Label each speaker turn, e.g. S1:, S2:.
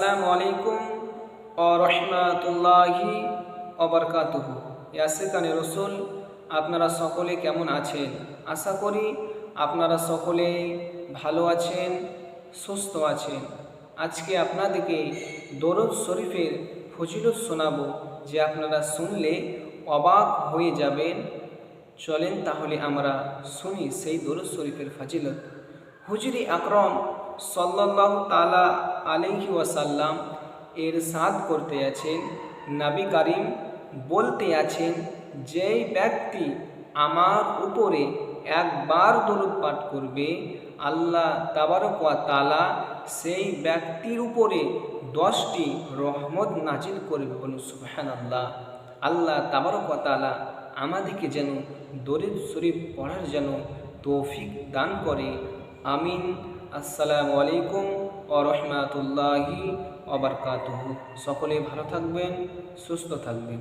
S1: আসসালামু আলাইকুম ও রহমাতুল্লাহি অবরকাতুহ ইয়াসিকানে রসুল, আপনারা সকলে কেমন আছেন? আশা করি আপনারা সকলে ভালো আছেন, সুস্থ আছেন। আজকে আপনাদেরকে দরদ শরীফের ফজিলত শোনাবো, যে আপনারা শুনলে অবাক হয়ে যাবেন। চলেন তাহলে আমরা শুনি সেই দরুদ শরীফের ফাজিলত। হুজুরি আকরম সাল্লাহ তালা আলহি ওয়াসাল্লাম এর সাদ করতে আছেন, নাবি কারিম বলতে আছেন, যেই ব্যক্তি আমার উপরে একবার দরুদ পাঠ করবে, আল্লাহ তাবারক তালা সেই ব্যক্তির উপরে দশটি রহমত নাজিল করবে বলুন সুবহান আল্লাহ আল্লাহ তাবারক তালা আমাদেরকে যেন দরিদ শরীফ পড়ার যেন তৌফিক দান করে, আমিন। আসসালামু আলাইকুম ও রহমাতুল্লাহি অবরকাতুহ সকলে ভালো থাকবেন সুস্থ থাকবেন।